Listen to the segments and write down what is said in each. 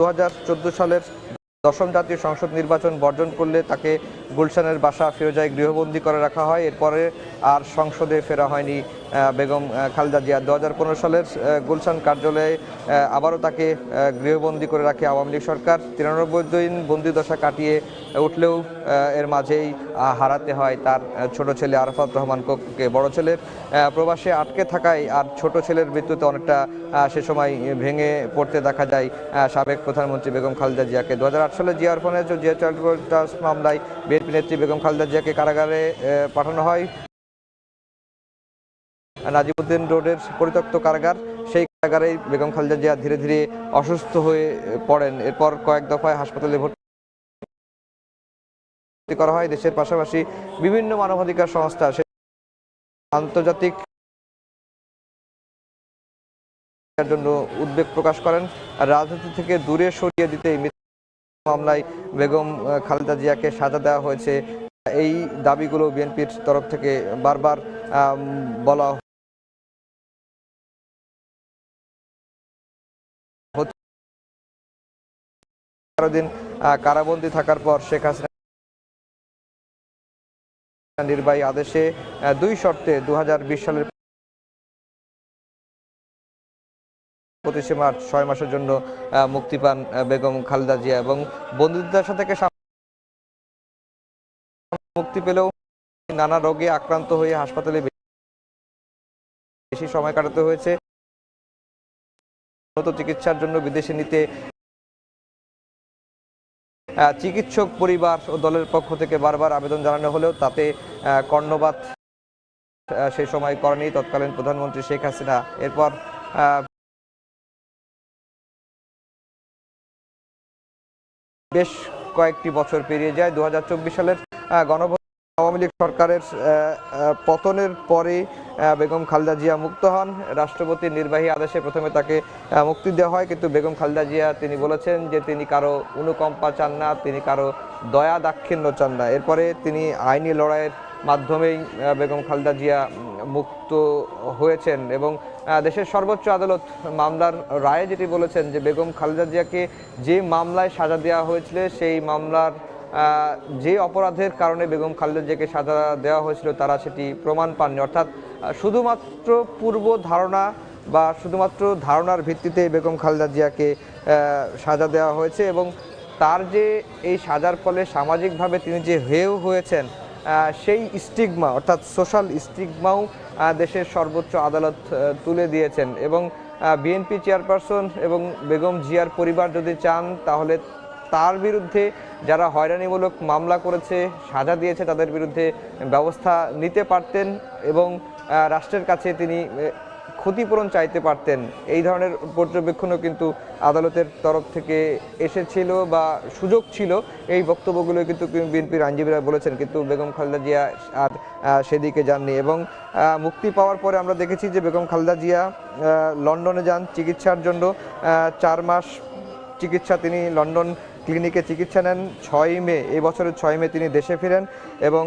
দু হাজার চোদ্দ সালের দশম জাতীয় সংসদ নির্বাচন বর্জন করলে তাকে গুলশানের বাসা ফিরোজায় গৃহবন্দী করে রাখা হয়। এরপরে আর সংসদে ফেরা হয়নি বেগম খালেদা জিয়া। দু হাজার পনেরো সালের গুলশান কার্যালয়ে আবারও তাকে গৃহবন্দী করে রাখে আওয়ামী লীগ সরকার। তিরানব্বই দিন বন্দি দশা কাটিয়ে উঠলেও এর মাঝেই হারাতে হয় তার ছোট ছেলে আরফাত রহমান কোককে বড় আহ, প্রবাসে আটকে থাকায় আর ছোট ছেলের মৃত্যুতে অনেকটা সে সময় ভেঙে পড়তে দেখা যায় সাবেক প্রধানমন্ত্রী বেগম খালেদা জিয়াকে। দু হাজার আট সালে জিয়া অরফানেজ ও জিয়া ট্রাস্ট মামলায় নেত্রী বেগম খালেদা জিয়াকে কারাগারে পাঠানো হয়। নাজিমুদ্দিন রোডের পরিত্যক্ত কারাগার, সেই কারাগারেই বেগম খালেদা জিয়া ধীরে ধীরে অসুস্থ হয়ে পড়েন। এরপর কয়েক দফায় হাসপাতালে ভর্তি করা হয়। দেশের পাশাপাশি বিভিন্ন মানবাধিকার সংস্থা আন্তর্জাতিক জন্য উদ্বেগ প্রকাশ করেন। রাজনীতি থেকে দূরে সরিয়ে দিতে মামলায় বেগম খালেদা জিয়াকে সাজা দেওয়া হয়েছে। এই দাবিগুলো বিএনপির তরফ থেকে বারবার বলা তেরো দিন কারাবন্দী থাকার পর শেখ হাসিনা নির্বাহী আদেশে দুই শর্তে দু হাজার বিশ সালের পঁচিশে মার্চ, ছয় মাসের জন্য মুক্তি পান বেগম খালেদা জিয়া এবং বন্দিদশা থেকে মুক্তি পেলেও নানা রোগে আক্রান্ত হয়ে হাসপাতালে বেশি সময় কাটাতে হয়েছে। উন্নত চিকিৎসার জন্য বিদেশে নিতে চিকিৎসক পরিবার ও দলের পক্ষ থেকে বারবার আবেদন জানানো হলেও তাতে কর্ণবাদ সেই সময় করেনি। তৎকালীন প্রধানমন্ত্রী শেখ হাসিনা। এরপর বেশ কয়েকটি বছর পেরিয়ে যায়। দু হাজার চব্বিশ সালের গণভোট আওয়ামী লীগ সরকারের পতনের পরে বেগম খালদা জিয়া মুক্ত হন। রাষ্ট্রপতির নির্বাহী আদেশে প্রথমে তাকে মুক্তি দেওয়া হয়। কিন্তু বেগম খালদা জিয়া, তিনি বলেছেন যে তিনি কারও অনুকম্পা চান না, তিনি কারও দয়া দাক্ষিণ্য চান না। এরপরে তিনি আইনি লড়াইয়ের মাধ্যমেই বেগম খালদা জিয়া মুক্ত হয়েছেন এবং দেশের সর্বোচ্চ আদালত মামলার রায়ে যেটি বলেছেন যে বেগম খালেদা জিয়াকে যে মামলায় সাজা দেওয়া হয়েছিল, সেই মামলার যে অপরাধের কারণে বেগম খালেদা জিয়াকে সাজা দেওয়া হয়েছিল, তারা সেটি প্রমাণ পাননি। অর্থাৎ শুধুমাত্র পূর্ব ধারণা বা শুধুমাত্র ধারণার ভিত্তিতে বেগম খালেদা জিয়াকে সাজা দেওয়া হয়েছে এবং তার যে এই সাজার ফলে সামাজিকভাবে তিনি যে হেয় হয়েছেন সেই স্টিগমা, অর্থাৎ সোশ্যাল স্টিগমাও দেশের সর্বোচ্চ আদালত তুলে দিয়েছেন। এবং বিএনপি চেয়ারপারসন এবং বেগম জিয়ার পরিবার যদি চান, তাহলে তার বিরুদ্ধে যারা হয়রানিমূলক মামলা করেছে, সাজা দিয়েছে, তাদের বিরুদ্ধে ব্যবস্থা নিতে পারতেন এবং রাষ্ট্রের কাছে তিনি ক্ষতিপূরণ চাইতে পারতেন। এই ধরনের পর্যবেক্ষণও কিন্তু আদালতের তরফ থেকে এসেছিল বা সুযোগ ছিল। এই বক্তব্যগুলো কিন্তু বিএনপির আইনজীবীরা বলেছেন, কিন্তু বেগম খালেদা জিয়া আর সেদিকে যাননি এবং মুক্তি পাওয়ার পরে আমরা দেখেছি যে বেগম খালেদা জিয়া লন্ডনে যান, চিকিৎসার জন্য চার মাস চিকিৎসা তিনি লন্ডন ক্লিনিকে চিকিৎসা নেন। ছয় মে, এই বছরের ছয় মে তিনি দেশে ফিরেন এবং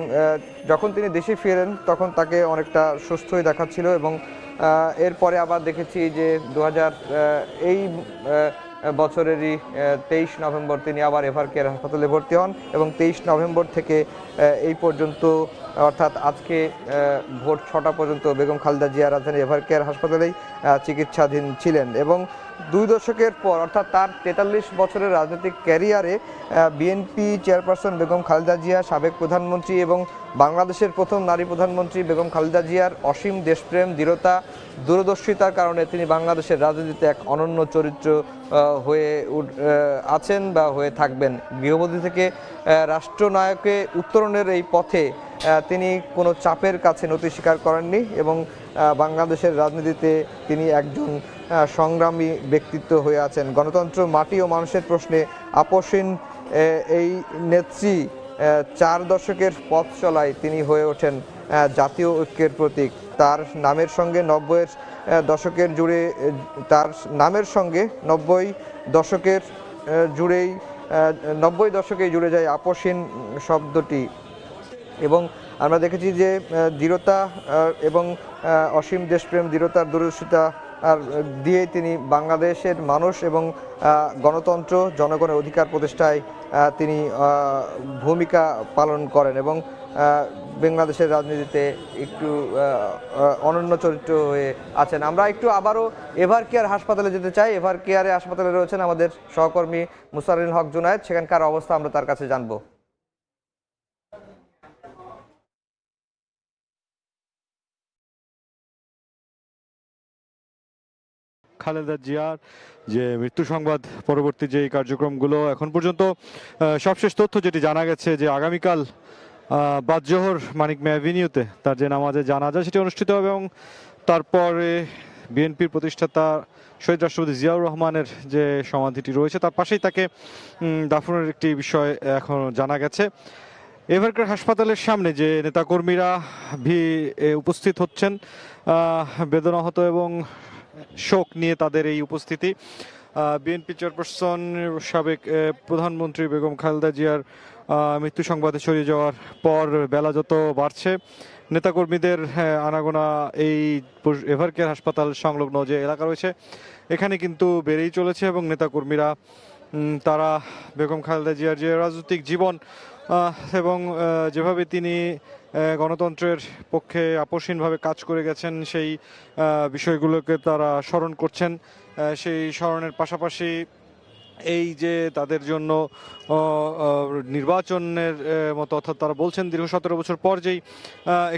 যখন তিনি দেশে ফিরেন, তখন তাকে অনেকটা সুস্থই দেখাচ্ছিল এবং এরপরে আবার দেখেছি যে দু হাজার এই বছরেরই তেইশ নভেম্বর তিনি আবার এভার কেয়ার হাসপাতালে ভর্তি হন এবং তেইশ নভেম্বর থেকে এই পর্যন্ত অর্থাৎ আজকে ভোর ছটা পর্যন্ত বেগম খালেদা জিয়া রাজধানী এভার কেয়ার হাসপাতালেই চিকিৎসাধীন ছিলেন এবং দুই দশকের পর, অর্থাৎ তার তেতাল্লিশ বছরের রাজনৈতিক ক্যারিয়ারে বিএনপি চেয়ারপারসন বেগম খালেদা জিয়া, সাবেক প্রধানমন্ত্রী এবং বাংলাদেশের প্রথম নারী প্রধানমন্ত্রী বেগম খালেদা জিয়ার অসীম দেশপ্রেম, দৃঢ়তা, দূরদর্শিতার কারণে তিনি বাংলাদেশের রাজনীতিতে এক অনন্য চরিত্র হয়ে আছেন বা হয়ে থাকবেন। গৃহবধূ থেকে রাষ্ট্রনায়কে উত্তরণের এই পথে তিনি কোনো চাপের কাছে নতি স্বীকার করেননি এবং বাংলাদেশের রাজনীতিতে তিনি একজন সংগ্রামী ব্যক্তিত্ব হয়ে আছেন। গণতন্ত্র মাটি ও মানুষের প্রশ্নে আপসীন এই নেত্রী চার দশকের পথ চলায় তিনি হয়ে ওঠেন জাতীয় ঐক্যের প্রতীক। তার নামের সঙ্গে নব্বইয়ের দশকের জুড়ে তার নামের সঙ্গে নব্বই দশকের জুড়েই নব্বই দশকে জুড়ে যায় আপসীন শব্দটি। এবং আমরা দেখেছি যে দৃঢ়তা এবং অসীম দেশপ্রেম, দৃঢ়তার দূরদর্শিতা, আর দিয়ে তিনি বাংলাদেশের মানুষ এবং গণতন্ত্র, জনগণের অধিকার প্রতিষ্ঠায় তিনি ভূমিকা পালন করেন এবং বাংলাদেশের রাজনীতিতে একটু অনন্য চরিত্র হয়ে আছেন। আমরা একটু আবারও এভার কেয়ার হাসপাতালে যেতে চাই। এভার কেয়ারে হাসপাতালে রয়েছেন আমাদের সহকর্মী মুসারিন হক জুনায়েদ। সেখানকার অবস্থা আমরা তার কাছে জানব। খালেদা জিয়ার যে মৃত্যু সংবাদ পরবর্তী যে কার্যক্রমগুলো, এখন পর্যন্ত সবশেষ তথ্য যেটি জানা গেছে যে আগামীকাল বাদজোহর মানিক অ্যাভিনিউতে তার যে নামাজে জানাজা সেটি অনুষ্ঠিত হবে এবং তারপরে বিএনপির প্রতিষ্ঠাতা শহীদ রাষ্ট্রপতি জিয়াউর রহমানের যে সমাধিটি রয়েছে, তার পাশেই তাকে দাফনের একটি বিষয় এখন জানা গেছে। এভারকার হাসপাতালের সামনে যে নেতাকর্মীরা ভি উপস্থিত হচ্ছেন বেদনাহত এবং শোক নিয়ে তাদের এই উপস্থিতি। বিএনপি চেয়ারপারসন সাবেক প্রধানমন্ত্রী বেগম খালেদা জিয়ার মৃত্যু সংবাদে ছড়িয়ে যাওয়ার পর বেলা যত বাড়ছে, নেতাকর্মীদের আনাগোনা এই এভারকেয়ার হাসপাতাল সংলগ্ন যে এলাকা রয়েছে, এখানে কিন্তু বেড়েই চলেছে এবং নেতাকর্মীরা তারা বেগম খালেদা জিয়ার যে রাজনৈতিক জীবন এবং যেভাবে তিনি গণতন্ত্রের পক্ষে আপোষহীনভাবে কাজ করে গেছেন, সেই বিষয়গুলোকে তারা স্মরণ করছেন। সেই স্মরণের পাশাপাশি এই যে তাদের জন্য নির্বাচনের মতো অর্থাৎ তারা বলছেন দীর্ঘ সতেরো বছর পর যেই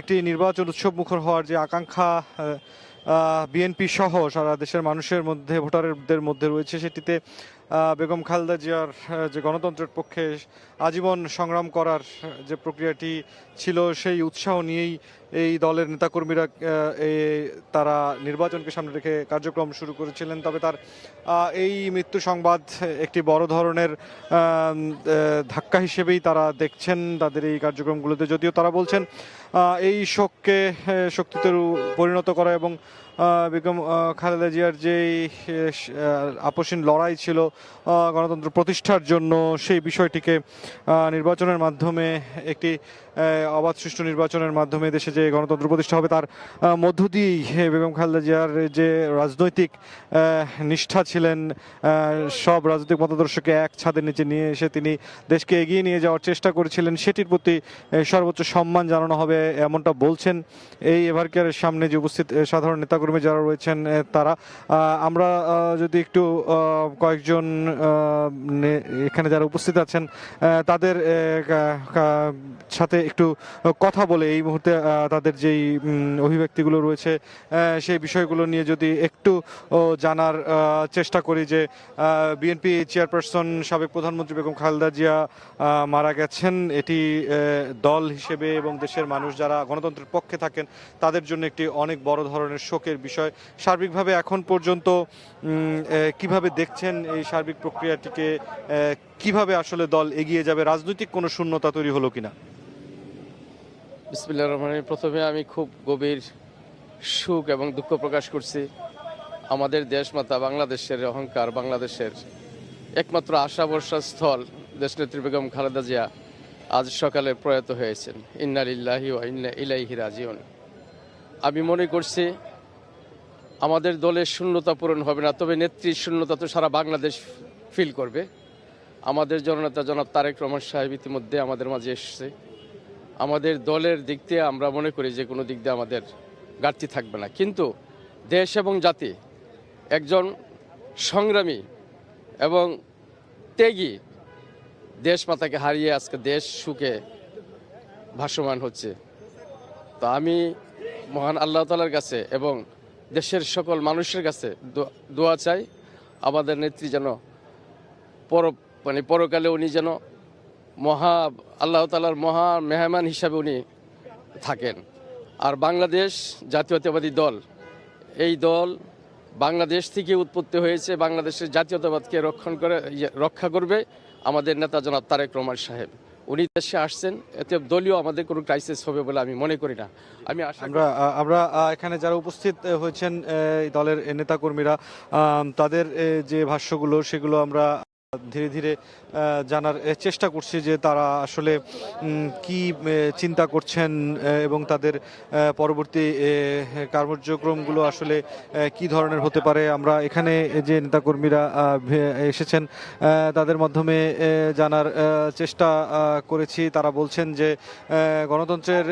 একটি নির্বাচন উৎসব মুখর হওয়ার যে আকাঙ্ক্ষা বিএনপি সহ সারা দেশের মানুষের মধ্যে, ভোটারদের মধ্যে রয়েছে সেটিতে বেগম খালেদা জিয়ার যে গণতন্ত্রের পক্ষে আজীবন সংগ্রাম করার যে প্রক্রিয়াটি ছিল সেই উৎসাহ নিয়েই এই দলের নেতাকর্মীরা তারা নির্বাচনকে সামনে রেখে কার্যক্রম শুরু করেছিলেন। তবে তার এই মৃত্যু সংবাদ একটি বড় ধরনের ধাক্কা হিসেবেই তারা দেখছেন তাদের এই কার্যক্রমগুলোতে। যদিও তারা বলছেন এই শোককে শক্তিতে পরিণত করা এবং বেগম খালেদা জিয়ার যে আপসীন লড়াই ছিল গণতন্ত্র প্রতিষ্ঠার জন্য সেই বিষয়টিকে নির্বাচনের মাধ্যমে, একটি অবাধ সুষ্ঠু নির্বাচনের মাধ্যমে দেশে যে গণতন্ত্র প্রতিষ্ঠা হবে তার মধ্য দিয়েই বেগম খালেদা জিয়ার যে রাজনৈতিক নিষ্ঠা ছিলেন সব রাজনৈতিক মতাদর্শকে এক ছাদের নিচে নিয়ে এসে তিনি দেশকে এগিয়ে নিয়ে যাওয়ার চেষ্টা করেছিলেন। সেটির প্রতি সর্বোচ্চ সম্মান জানানো হবে, এমনটা বলছেন। এই এভারকেয়ারের সামনে যে উপস্থিত সাধারণ সাধারণ নেতাকর্মী যারা রয়েছেন তারা আমরা যদি একটু কয়েকজন এখানে যারা উপস্থিত আছেন তাদের সাথে একটু কথা বলে এই মুহূর্তে তাদের যেই অভিব্যক্তিগুলো রয়েছে সেই বিষয়গুলো নিয়ে যদি একটু জানার চেষ্টা করি যে বিএনপি চেয়ারপারসন সাবেক প্রধানমন্ত্রী বেগম খালেদা জিয়া মারা গেছেন। এটি দল হিসেবে এবং দেশের মানুষ যারা গণতন্ত্রের পক্ষে থাকেন, তাদের জন্য একটি অনেক বড় ধরনের শোকের বিষয়। সার্বিকভাবে এখন পর্যন্ত কীভাবে দেখছেন এই সার্বিক প্রক্রিয়াটিকে কীভাবে আসলে দল এগিয়ে যাবে? রাজনৈতিক কোনো শূন্যতা তৈরি হলো কিনা? বিসমিল্লাহ রহমান রহিম। প্রথমে আমি খুব গভীর সুখ এবং দুঃখ প্রকাশ করছি। আমাদের দেশমাতা বাংলাদেশের অহংকার, বাংলাদেশের একমাত্র আশা ভরসা স্থল দেশনেত্রী বেগম খালেদা জিয়া আজ সকালে প্রয়াত হয়েছেন। ইন্নালিল্লাহি ওয়া ইন্না ইলাইহি রাজিউন। আমি মনে করছি আমাদের দলের শূন্যতা পূরণ হবে না, তবে নেত্রীর শূন্যতা তো সারা বাংলাদেশ ফিল করবে। আমাদের জননেতা জনাব তারেক রহমান সাহেব ইতিমধ্যে আমাদের মাঝে এসেছে। আমাদের দলের দিক দিয়ে আমরা মনে করি যে কোনো দিক দিয়ে আমাদের ঘাটতি থাকবে না। কিন্তু দেশ এবং জাতি একজন সংগ্রামী এবং ত্যাগী দেশ মাতাকে হারিয়ে আজকে দেশ সুখে ভাসমান হচ্ছে। তো আমি মহান আল্লাহ তালার কাছে এবং দেশের সকল মানুষের কাছে দোয়া চাই, আমাদের নেত্রী যেন পর মানে পরকালে উনি যেন মহা, আল্লাহ তালার মহা মেহমান হিসাবে উনি থাকেন। আর বাংলাদেশ জাতীয়তাবাদী দল, এই দল বাংলাদেশ থেকে উৎপত্তি হয়েছে, বাংলাদেশের জাতীয়তাবাদকে রক্ষণ করে রক্ষা করবে আমাদের নেতা জনাব তারেক রহমান সাহেব। উনি দেশে আসছেন এতে দলীয় আমাদের কোনো ক্রাইসিস হবে বলে আমি মনে করি না। আমি আমরা আমরা এখানে যারা উপস্থিত হয়েছেন দলের নেতাকর্মীরা তাদের যে ভাষ্যগুলো সেগুলো আমরা ধীরে ধীরে জানার চেষ্টা করছি যে তারা আসলে কি চিন্তা করছেন এবং তাদের পরবর্তী কার্যক্রমগুলো আসলে কি ধরনের হতে পারে। আমরা এখানে যে নেতাকর্মীরা এসেছেন তাদের মাধ্যমে জানার চেষ্টা করেছি। তারা বলছেন যে গণতন্ত্রের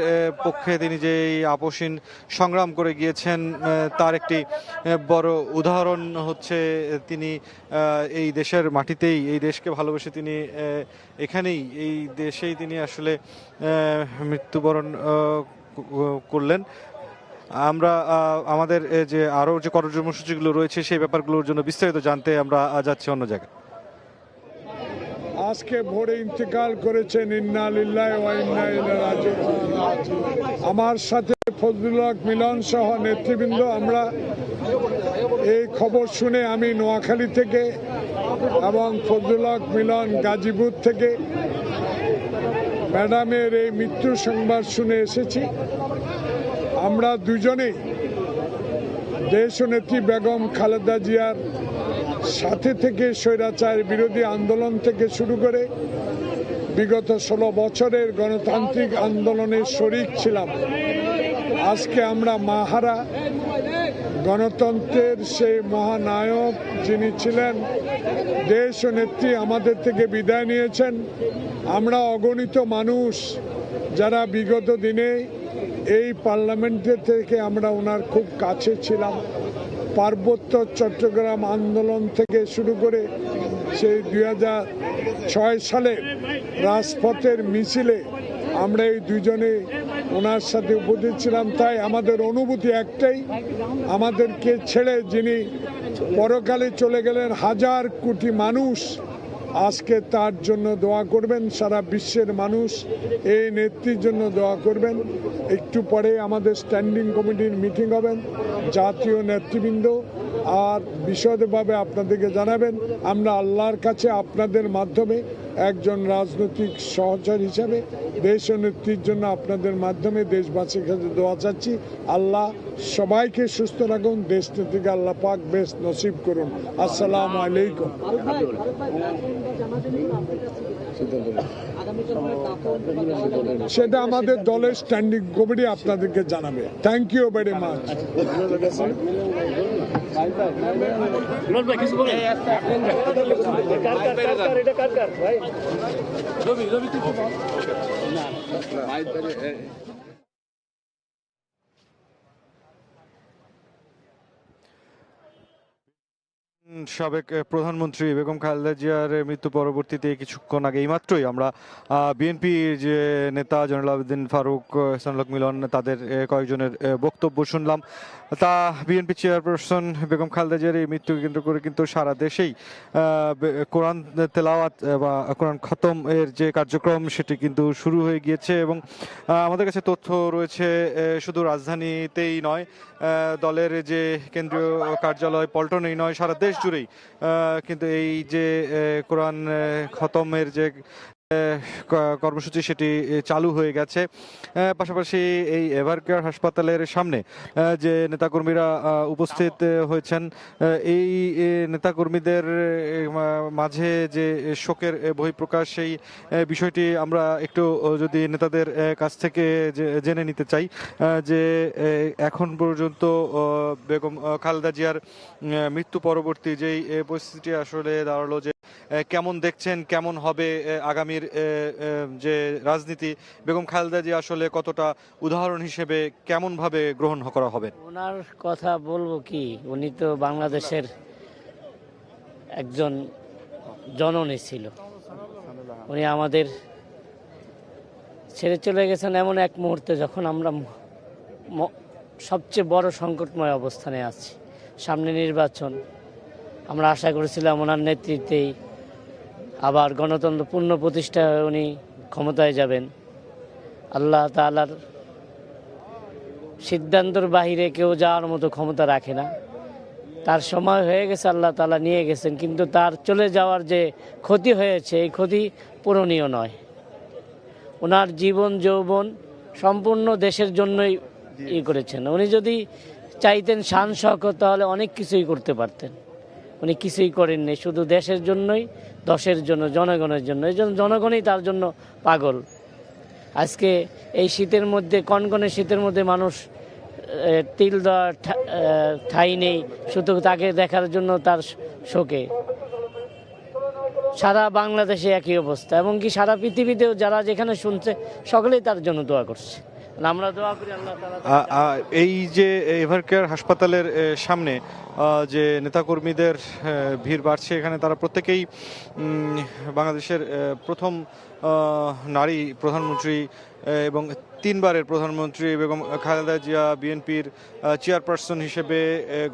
পক্ষে তিনি যে এই আপোষহীন সংগ্রাম করে গিয়েছেন তার একটি বড় উদাহরণ হচ্ছে তিনি এই দেশের মাটিতেই এই দেশকে ভালোবেসে তিনি এখানেই, এই দেশেই তিনি আসলে মৃত্যুবরণ করলেন। আমরা আমাদের যে আরও যে কর্মসূচিগুলো রয়েছে সেই ব্যাপারগুলোর জন্য বিস্তারিত জানতে আমরা যাচ্ছি অন্য জায়গায়। আজকে ভোরে ইন্তেকাল করেছেন আমার সাথে ফজলুল হক মিলন সহ নেতৃবৃন্দ, আমরা এই খবর শুনে আমি নোয়াখালী থেকে এবং ফজলুল হক মিলন গাজীপুর থেকে ম্যাডামের এই মৃত্যু সংবাদ শুনে এসেছি। আমরা দুজনে দুজনেই দেশনেত্রী বেগম খালেদা জিয়ার সাথে থেকে স্বৈরাচার বিরোধী আন্দোলন থেকে শুরু করে বিগত ষোলো বছরের গণতান্ত্রিক আন্দোলনের শরিক ছিলাম। আজকে আমরা মাহারা গণতন্ত্রের সেই মহানায়ক যিনি ছিলেন দেশ ও নেত্রী আমাদের থেকে বিদায় নিয়েছেন। আমরা অগণিত মানুষ যারা বিগত দিনে এই পার্লামেন্টের থেকে আমরা ওনার খুব কাছে ছিলাম। পার্বত্য চট্টগ্রাম আন্দোলন থেকে শুরু করে সেই দুই ছয় সালে রাজপথের মিছিলে আমরা এই দুজনে ওনার সাথে উপস্থিত ছিলাম, তাই আমাদের অনুভূতি একটাই, আমাদেরকে ছেড়ে যিনি পরকালে চলে গেলেন, হাজার কোটি মানুষ আজকে তার জন্য দোয়া করবেন, সারা বিশ্বের মানুষ এই নেত্রীর জন্য দোয়া করবেন। একটু পরে আমাদের স্ট্যান্ডিং কমিটির মিটিং হবেন, জাতীয় নেতৃবৃন্দ, আর বিশদভাবে আপনাদেরকে জানাবেন, আমরা আল্লাহর কাছে আপনাদের মাধ্যমে একজন রাজনৈতিক সহচর হিসাবে দেশ ও নেত্রীর জন্য আপনাদের মাধ্যমে দেশবাসীর কাছে দোয়া চাচ্ছি। আল্লাহ সবাইকে সুস্থ রাখুন, দেশ নেত্রীকে আল্লাহ পাক বেশ নসিব করুন। আসসালামু আলাইকুম। সেটা আমাদের দলের স্ট্যান্ডিং কমিটি আপনাদেরকে জানাবে। থ্যাংক ইউ ভেরি মাচ সাবেক প্রধানমন্ত্রী বেগম খালেদা জিয়ার মৃত্যু পরবর্তীতে কিছুক্ষণ আগে এইমাত্রই আমরা বিএনপির যে নেতা জয়নুল আবেদিন ফারুক আহ, সানলক মিলন তাদের কয়েকজনের বক্তব্য শুনলাম। তা বিএনপি চেয়ারপারসন বেগম খালেদা জিয়ার এই মৃত্যুকে কেন্দ্র করে কিন্তু সারা দেশেই কোরআন তেলাওয়াত বা কোরআন খতম এর যে কার্যক্রম সেটি কিন্তু শুরু হয়ে গিয়েছে এবং আমাদের কাছে তথ্য রয়েছে শুধু রাজধানীতেই নয় দলের যে কেন্দ্রীয় কার্যালয় পল্টনেই নয় সারা দেশ জুড়েই কিন্তু এই যে কোরআন খতমের যে কর্মসূচি সেটি চালু হয়ে গেছে। পাশাপাশি এই এভারকেয়ার হাসপাতালের সামনে যে নেতাকর্মীরা উপস্থিত হয়েছেন এই নেতাকর্মীদের মাঝে যে শোকের বহিঃপ্রকাশ, সেই বিষয়টি আমরা একটু যদি নেতাদের কাছ থেকে জেনে নিতে চাই যে এখন পর্যন্ত বেগম খালেদা জিয়ার মৃত্যু পরবর্তী যেই পরিস্থিতি আসলে দাঁড়াল যে কেমন দেখছেন, কেমন হবে আগামীর যে রাজনীতি? বেগম খালেদা জিয়া আসলে কতটা উদাহরণ হিসেবে কেমন ভাবে গ্রহণ করা হবে? ওনার কথা বলব কি, উনি তো বাংলাদেশের একজন জননী ছিল। উনি আমাদের ছেড়ে চলে গেছেন এমন এক মুহূর্তে যখন আমরা সবচেয়ে বড় সংকটময় অবস্থানে আছি। সামনে নির্বাচন আমরা আশা করেছিলাম ওনার নেতৃত্বেই আবার গণতন্ত্র পূর্ণ প্রতিষ্ঠায় উনি ক্ষমতায় যাবেন। আল্লাহ তালার সিদ্ধান্তর বাহিরে কেউ যাওয়ার মতো ক্ষমতা রাখে না। তার সময় হয়ে গেছে, আল্লাহ তালা নিয়ে গেছেন, কিন্তু তার চলে যাওয়ার যে ক্ষতি হয়েছে, এই ক্ষতি পূরণীয় নয়। ওনার জীবন, যৌবন সম্পূর্ণ দেশের জন্যই ই করেছেন। উনি যদি চাইতেন শান শখ তাহলে অনেক কিছুই করতে পারতেন। উনি কিছুই করেননি শুধু দেশের জন্যই, দশের জন্য, জনগণের জন্য। এই জন্য জনগণই তার জন্য পাগল। আজকে এই শীতের মধ্যে, কনকনে শীতের মধ্যে মানুষ তিল দেওয়ার ঠাঁই নেই, শুধু তাকে দেখার জন্য তার শোকে। সারা বাংলাদেশে একই অবস্থা এবং কি সারা পৃথিবীতেও যারা যেখানে শুনছে, সকলেই তার জন্য দোয়া করছে। এই যে এভারকেয়ার হাসপাতালের সামনে যে নেতাকর্মীদের ভিড় বাড়ছে, এখানে তারা প্রত্যেকেই বাংলাদেশের প্রথম নারী প্রধানমন্ত্রী এবং তিনবারের প্রধানমন্ত্রী বেগম খালেদা জিয়া বিএনপির চেয়ারপারসন হিসেবে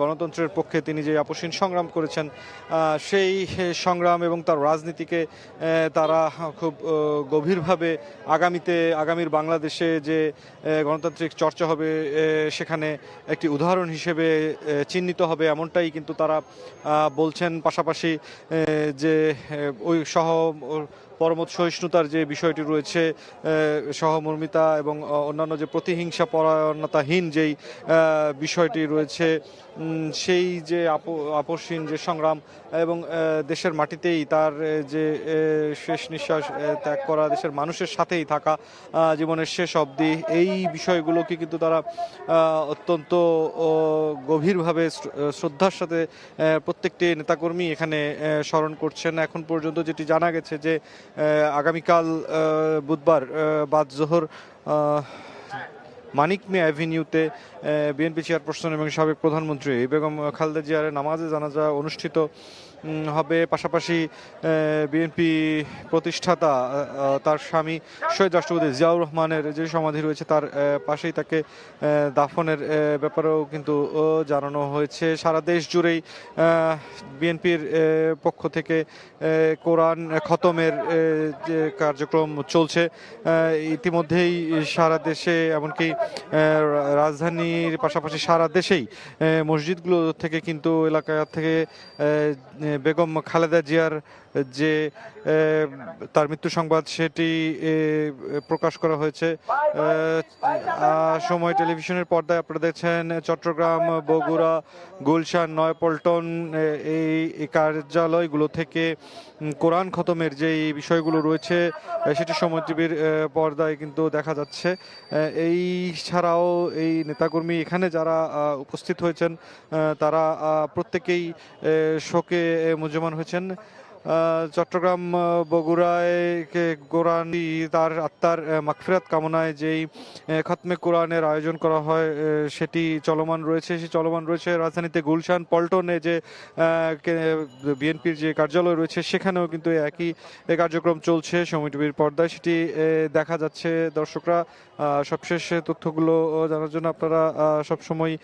গণতন্ত্রের পক্ষে তিনি যে আপসীন সংগ্রাম করেছেন সেই সংগ্রাম এবং তার রাজনীতিকে তারা খুব গভীরভাবে আগামীতে, আগামীর বাংলাদেশে যে গণতান্ত্রিক চর্চা হবে সেখানে একটি উদাহরণ হিসেবে চিহ্নিত হবে এমনটাই কিন্তু তারা বলছেন। পাশাপাশি যে ওই সহ পরমত সহিষ্ণুতার যে বিষয়টি রয়েছে সহমর্মিতা এবং অন্যান্য যে প্রতিহিংসা পরায়ণতাহীন যেই বিষয়টি রয়েছে সেই যে আপ- আপসহীন যে সংগ্রাম এবং দেশের মাটিতেই তার যে শেষ নিঃশ্বাস ত্যাগ করা দেশের মানুষের সাথেই থাকা জীবনের শেষ অবধি, এই বিষয়গুলোকে কিন্তু তারা অত্যন্ত গভীরভাবে শ্রদ্ধার সাথে প্রত্যেকটি নেতাকর্মী এখানে স্মরণ করছেন। এখন পর্যন্ত যেটি জানা গেছে যে আগামীকাল বুধবার বাদ জোহর মানিক মে অ্যাভিনিউতে বিএনপি চেয়ারপারসন এবং সাবেক প্রধানমন্ত্রী বেগম খালেদা জিয়ার নামাজে জানাজা অনুষ্ঠিত। হবে পাশাপাশি বিএনপি প্রতিষ্ঠাতা তার স্বামী শহীদ রাষ্ট্রপতি জিয়াউর রহমানের যে সমাধি রয়েছে তার পাশেই তাকে দাফনের ব্যাপারেও কিন্তু জানানো হয়েছে। সারা দেশ জুড়েই বিএনপির পক্ষ থেকে কোরআন খতমের যে কার্যক্রম চলছে ইতিমধ্যেই সারা দেশে, এমনকি রাজধানীর পাশাপাশি সারা দেশেই মসজিদগুলো থেকে কিন্তু এলাকা থেকে বেগম খালেদা জিয়ার যে তার মৃত্যু সংবাদ সেটি প্রকাশ করা হয়েছে। সময় টেলিভিশনের পর্দায় আপনারা দেখছেন চট্টগ্রাম, বগুড়া, গুলশান, নয়পল্টন এই কার্যালয়গুলো থেকে কোরআন খতমের যে এই বিষয়গুলো রয়েছে সেটি সময় টিভির পর্দায় কিন্তু দেখা যাচ্ছে। এই ছাড়াও এই নেতাকর্মী এখানে যারা উপস্থিত হয়েছেন তারা প্রত্যেকেই শোকে মুহ্যমান হয়েছেন। চট্টগ্রাম বগুড়ায় কোরআন তার আত্মার আহ, মাগফিরাত কামনায় যেই খতমে কোরআনের আয়োজন করা হয় সেটি চলমান রয়েছে। সেটি চলমান রয়েছে রাজধানীতে গুলশান পল্টনে যে বিএনপির যে কার্যালয় রয়েছে সেখানেও কিন্তু একই কার্যক্রম চলছে। সময় টিভির পর্দায় সেটি দেখা যাচ্ছে। দর্শকরা সবশেষ তথ্যগুলো জানার জন্য আপনারা সবসময়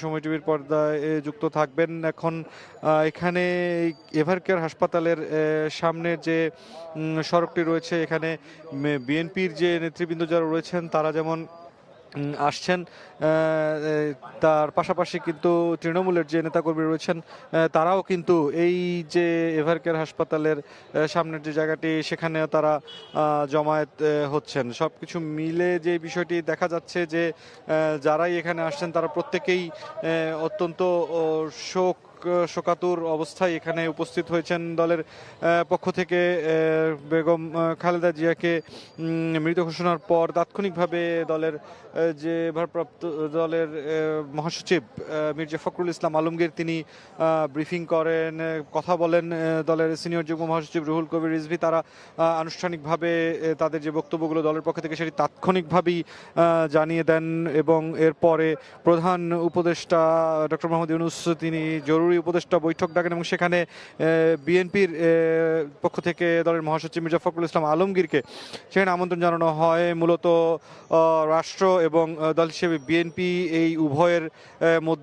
সময় টিভির পর্দায় যুক্ত থাকবেন। এখন এখানে এভারকেয়ার হাসপাতালের সামনে যে সড়কটি রয়েছে, এখানে বিএনপির যে নেতৃবৃন্দ যারা রয়েছেন, তারা যেমন আসছেন। তার পাশাপাশি কিন্তু তৃণমূলের যে নেতাকর্মী রয়েছেন তারাও কিন্তু এই যে এভারকেয়ার হাসপাতালের সামনের যে জায়গাটি সেখানে তারা জমায়েত হচ্ছেন। সব কিছু মিলে যে বিষয়টি দেখা যাচ্ছে যে যারাই এখানে আসছেন, তারা প্রত্যেকেই অত্যন্ত শোক শোকাতুর অবস্থায় এখানে উপস্থিত হয়েছেন দলের পক্ষ থেকে বেগম খালেদা জিয়াকে মৃত ঘোষণার পর তাৎক্ষণিকভাবে দলের যে ভারপ্রাপ্ত দলের মহাসচিব মির্জা ফখরুল ইসলাম আলমগীর তিনি ব্রিফিং করেন কথা বলেন দলের সিনিয়র যুগ্ম মহাসচিব রুহুল কবির রিজভি। তারা আনুষ্ঠানিকভাবে তাদের যে বক্তব্যগুলো দলের পক্ষ থেকে সেটি তাৎক্ষণিকভাবেই জানিয়ে দেন এবং এরপরে প্রধান উপদেষ্টা ডক্টর মোহাম্মদ ইউনুস, তিনি জরুরি উপদেষ্টা বৈঠক ডাকেন এবং সেখানে বিএনপির পক্ষ থেকে দলের মহাসচিব মির্জা ফখরুল ইসলাম আলমগীরকে সেখানে আমন্ত্রণ জানানো হয়। মূলত রাষ্ট্র এবং দল হিসেবে বিএনপি এই উভয়ের মধ্যে